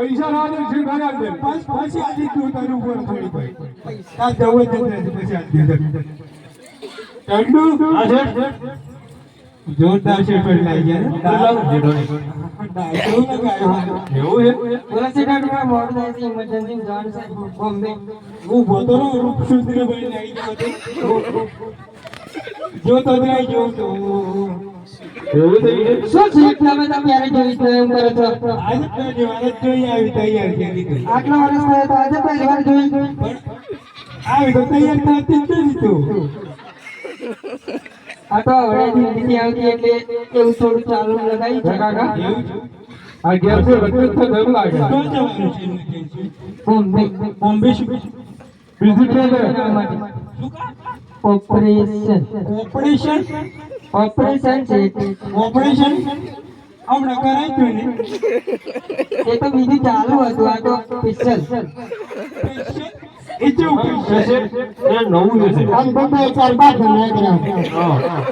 પૈસા ના દે છે ભરા દે. પછી આજે તું તારું ઉપર થોડી ભાઈ પૈસા જવું જ નથી પછી આજે ટંડુ હા જોરદાર છે પર લઈ ગયા ને? જેડો ને એવું છે? બોલા છે? કાકા મોડ થાય છે ઇમરજન્સી જવાનું છે બોમ્બે હું બોતો રૂપ ગયો હતો જો નહીં જો એવું થઈ ગયું? શું છે? તમે તો જોઈ છે એમ કરો છો. આજે પહેલી વાર જ જોઈ આવી તૈયાર કરી આટલા વર્ષ થયા તો આજે પહેલી વાર જોઈ આવી તો તૈયાર થતી જ નથી તું. આ તો હવે નથી આવતી એટલે એવું થોડું ચાલુ લગાવી છે. કાકા. આ ગેસ છે બધું જ થતું લાગે. તો જવાનું છે બોમ્બે બોમ્બે બીજું છે ને? ઓપરેશન. ઓપરેશન? ઓપરેશન છે. ઓપરેશન? હમણાં કરાય ને? એ તો બીજું ચાલુ હતું આ તો સ્પેશિયલ એ જેવું છે? એ નવું છે છે. આમ બંને ચાર બાર જણા હા હા.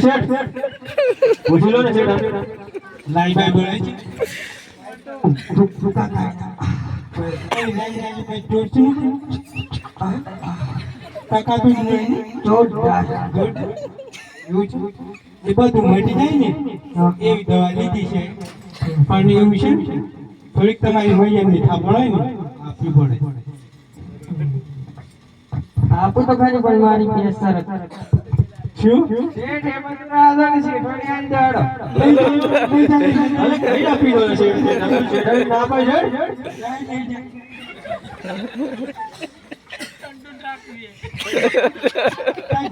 શેઠ પૂછી લો ને શેઠ લાઈ ભાઈ બોલાય છે. ટકા તો. એ બધું મટી જાય ને એવી દવા લીધી છે પણ એવું છે થોડીક તમારી મૈયાની થાપણ હોય પડે આપું તો ખરી, પણ મારી કેસ સરસ શું? શેઠ આપી દો ના પાય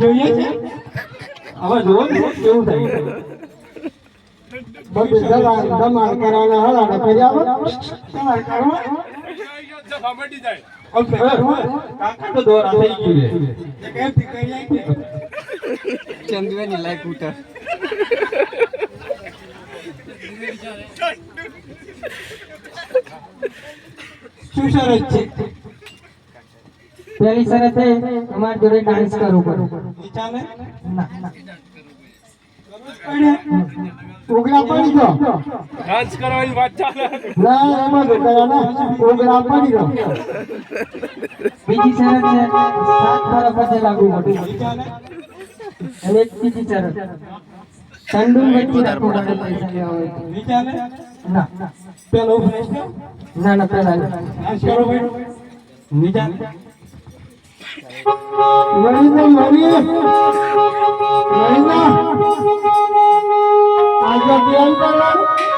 જોઈએ છે? હવે જુઓ ને કેવું થાય બધું દલાલ ધમાલ કરવાના આવો. કરવું? કાકા તો દોરા થઈ ગયું છે. એક એમથી કરી આપી. ચંદુની લાઈફ ઉતર. શું શરત છે? પેલી શરત એ તમારી જોડે ડાન્સ કરવું પડે. ચાલે ના? ના ઉગલા પડી ગયો ના એમાં તો ના? ઉગલા પડી ગયો બીજી શરત છે સાત તારા લાગુ પડે. અને એક બીજી શરત ચંદુ વચ્ચે રાખવું પડે પૈસા લેવા હોય. ના? પેલો ના ના પેલા કરો ભાઈ આજે કરવાનું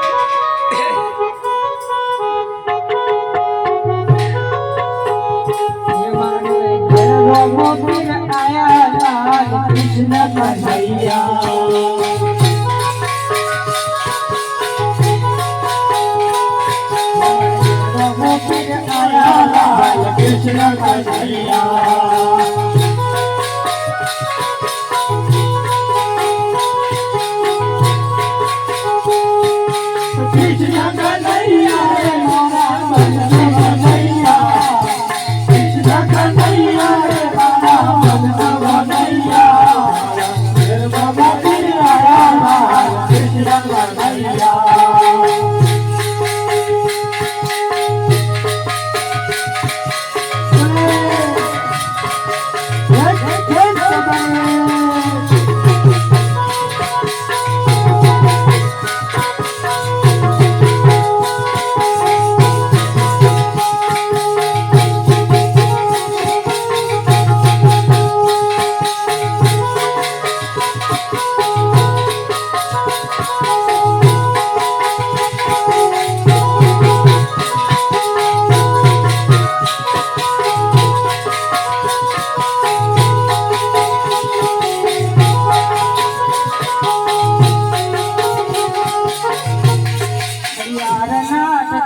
కృష్ణ కన్నయ్యా కృష్ణ కన్నయ్యా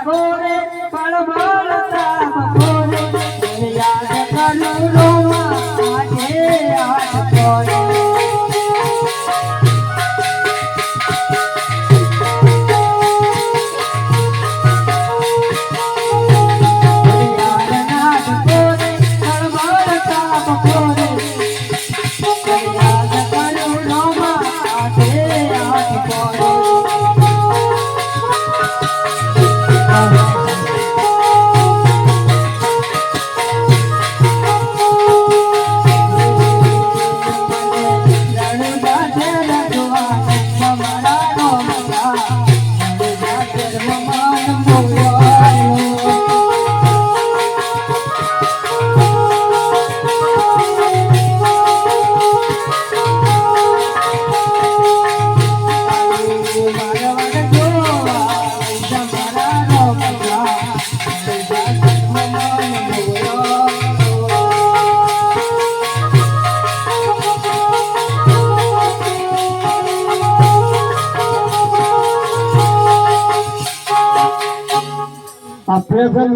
corre. হয়ে